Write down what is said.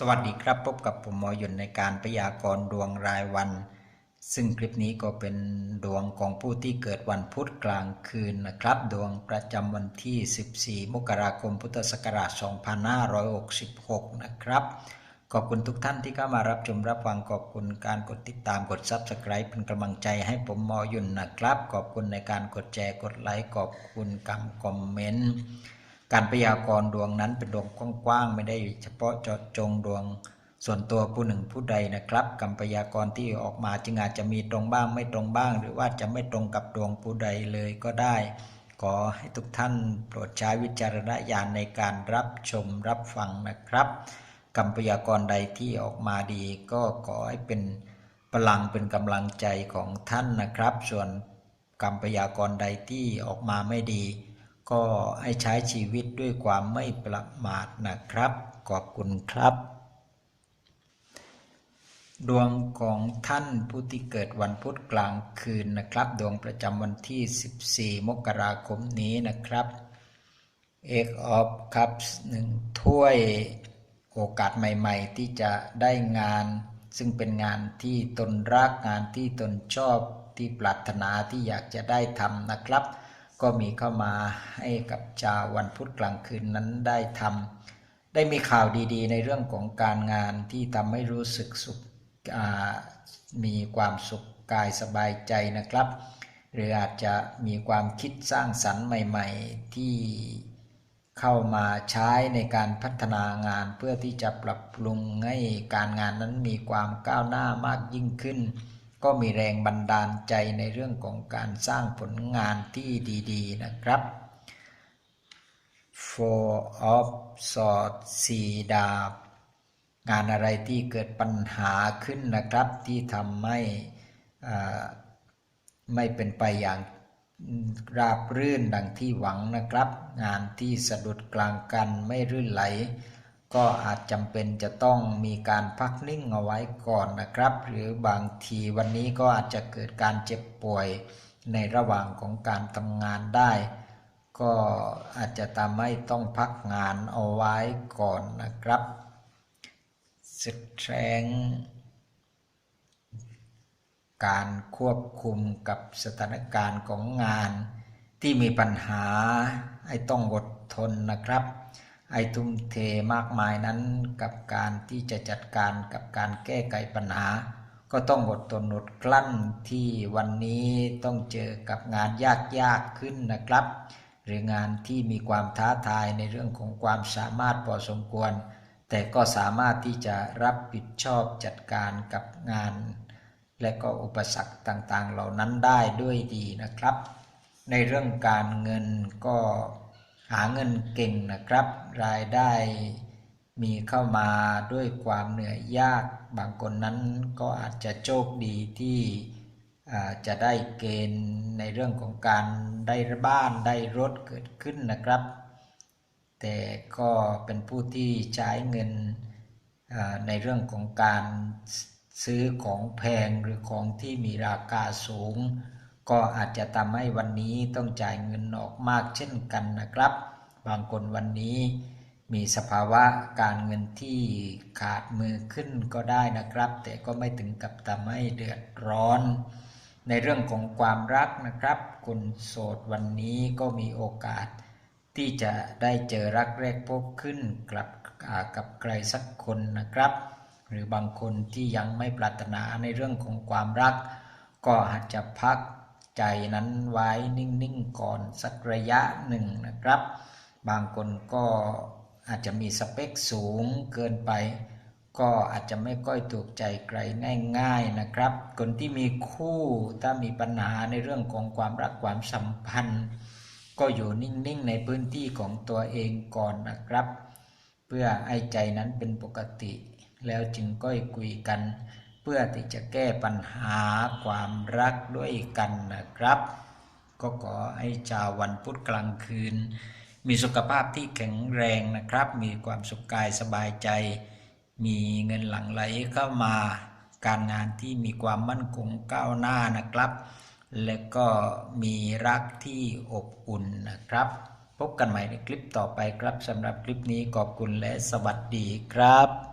สวัสดีครับพบกับผมหมอหยนในการพยากรณ์ดวงรายวัน ซึ่งคลิปนี้ก็เป็นดวงของผู้ที่เกิดวันพุธกลางคืนนะครับ ดวงประจำวันที่ 14 มกราคม พุทธศักราช 2566 นะครับ ขอบคุณทุกท่านที่เข้ามารับชมรับฟังขอบคุณการกดติดตามกด Subscribe เป็นกำลังใจให้ผมหมอหยุนนะครับ ขอบคุณในการกดแชร์กดไลค์ขอบคุณคำคอมเมนต์ การพยากรณ์ดวงนั้นเป็นดวงกว้างๆไม่ได้เฉพาะเจาะจงดวง ส่วนตัวผู้หนึ่งผู้ใดนะครับคำพยากรณ์ที่ออกมาจึงอาจจะมีตรงบ้างไม่ตรงบ้าง หรือว่าจะไม่ตรงกับดวงผู้ใดเลยก็ได้ ขอให้ทุกท่านโปรดใช้วิจารณญาณในการรับชมรับฟังนะครับคำพยากรณ์ใดที่ออกมาดีก็ขอให้เป็นพลังเป็นกำลังใจของท่านนะครับ ส่วนคำพยากรณ์ใดที่ออกมาไม่ดี ก็ให้ใช้ชีวิตด้วยความไม่ประมาทนะครับ ขอบคุณครับ ดวงของท่านผู้ที่เกิดวันพุธกลางคืนนะครับ ดวงประจำวันที่ 14 มกราคมนี้นะครับ Eight of Cups หนึ่งถ้วยโอกาสใหม่ ๆ ที่จะได้งาน ซึ่งเป็นงานที่ตนรักงานที่ตนชอบที่ปรารถนาที่อยากจะได้ทำนะครับ ก็มีเข้ามาให้กับชาววันพุธกลางคืนนั้นได้ทำได้มีข่าวดีๆ ในเรื่องของการงานที่ทำให้รู้สึกสุขมีความสุขกายสบายใจนะครับ หรืออาจจะมีความคิดสร้างสรรค์ใหม่ ๆ ที่เข้ามาใช้ในการพัฒนางานเพื่อที่จะปรับปรุงให้การงานนั้นมีความก้าวหน้ามากยิ่งขึ้น ก็มีแรงบันดาลใจในเรื่องของการสร้างผลงานที่ดีๆนะครับ Four of Swords สี่ดาบ งานอะไรที่เกิดปัญหาขึ้นนะครับที่ทำให้ไม่เป็นไปอย่างราบรื่นดังที่หวังนะครับ งานที่สะดุดกลางกันไม่รื่นไหล ก็อาจจำเป็นจะต้องมีการพักนิ่งเอาไว้ก่อนนะครับ หรือบางทีวันนี้ก็อาจจะเกิดการเจ็บป่วยในระหว่างของการทำงานได้ ก็อาจจะทำให้ต้องพักงานเอาไว้ก่อนนะครับสแตรงการควบคุมกับสถานการณ์ของงานที่มีปัญหาให้ต้องอดทนนะครับ ไอทุ่มเทมากมายนั้นกับการที่จะจัดการกับการแก้ไขปัญหา ก็ต้องอดทนอดกลั้นที่วันนี้ต้องเจอกับงานยากๆขึ้นนะครับ หรืองานที่มีความท้าทายในเรื่องของความสามารถพอสมควร แต่ก็สามารถที่จะรับผิดชอบจัดการกับงาน และก็อุปสรรคต่างๆ เหล่านั้นได้ด้วยดีนะครับ ในเรื่องการเงินก็ หาเงินเก่งนะครับ รายได้มีเข้ามาด้วยความเหนื่อยยาก บางคนนั้นก็อาจจะโชคดีที่จะได้เกณฑ์ในเรื่องของการได้บ้านได้รถเกิดขึ้นนะครับ แต่ก็เป็นผู้ที่ใช้เงินในเรื่องของการซื้อของแพงหรือของที่มีราคาสูง ก็อาจจะทำให้วันนี้ต้องจ่ายเงินออกมากเช่นกันนะครับ บางคนวันนี้มีสภาวะการเงินที่ขาดมือขึ้นก็ได้นะครับ แต่ก็ไม่ถึงกับทำให้เดือดร้อน ในเรื่องของความรักนะครับคนโสดวันนี้ก็มีโอกาส ที่จะได้เจอรักแรกพบขึ้นกลับกับใครสักคนนะครับ หรือบางคนที่ยังไม่ปรารถนาในเรื่องของความรัก ก็อาจจะพัก ใจนั้นไว้นิ่งๆก่อนสักระยะหนึ่งนะครับ บางคนก็อาจจะมีสเปคสูงเกินไป ก็อาจจะไม่ค่อยถูกใจใครง่ายๆนะครับ คนที่มีคู่ถ้ามีปัญหาในเรื่องของความรักความสัมพันธ์ ก็อยู่นิ่งๆในพื้นที่ของตัวเองก่อนนะครับ เพื่อให้ใจนั้นเป็นปกติ แล้วจึงก้อยคุยกัน พื่อที่จะแก้ปัญหาความรักด้วยกันนะครับ ก็ขอให้ชาววันพุธกลางคืน มีสุขภาพที่แข็งแรงนะครับ มีความสุขกายสบายใจ มีเงินหลั่งไหลเข้ามา การงานที่มีความมั่นคงก้าวหน้านะครับ และก็มีรักที่อบอุ่นนะครับ พบกันใหม่ในคลิปต่อไปครับสำหรับคลิปนี้ขอบคุณและสวัสดีครับ